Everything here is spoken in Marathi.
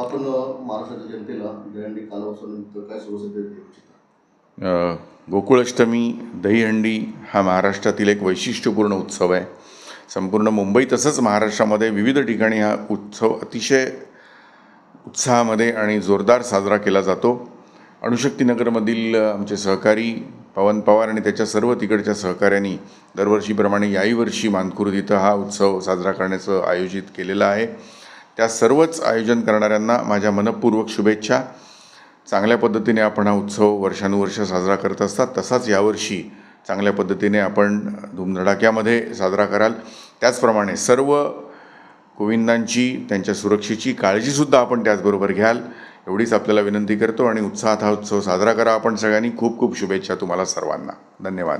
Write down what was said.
महाराष्ट्राच्या जनतेला दहीहंडी कालवसानिमित्त काय सुरू गोकुळाष्टमी दहीहंडी हा महाराष्ट्रातील एक वैशिष्ट्यपूर्ण उत्सव आहे. संपूर्ण मुंबई तसंच महाराष्ट्रामध्ये विविध ठिकाणी हा उत्सव अतिशय उत्साहामध्ये आणि जोरदार साजरा केला जातो. अणुशक्तीनगरमधील आमचे सहकारी पवन पवार आणि त्याच्या सर्व तिकडच्या सहकाऱ्यांनी दरवर्षीप्रमाणे याही वर्षी मानकुर्द इथं हा उत्सव साजरा करण्याचं आयोजित केलेलं आहे. त्या सर्वच आयोजन करणाऱ्यांना माझ्या मनपूर्वक शुभेच्छा. चांगल्या पद्धतीने आपण हा उत्सव वर्षानुवर्ष साजरा करत असतात तसाच यावर्षी चांगल्या पद्धतीने आपण धूमधडाक्यामध्ये साजरा कराल. त्याचप्रमाणे सर्व गोविंदांची त्यांच्या सुरक्षेची काळजीसुद्धा आपण त्याचबरोबर घ्याल. एवढीच आपल्याला विनंती करतो आणि उत्साहात हा उत्सव साजरा करा. आपण सगळ्यांनी खूप खूप शुभेच्छा तुम्हाला सर्वांना. धन्यवाद.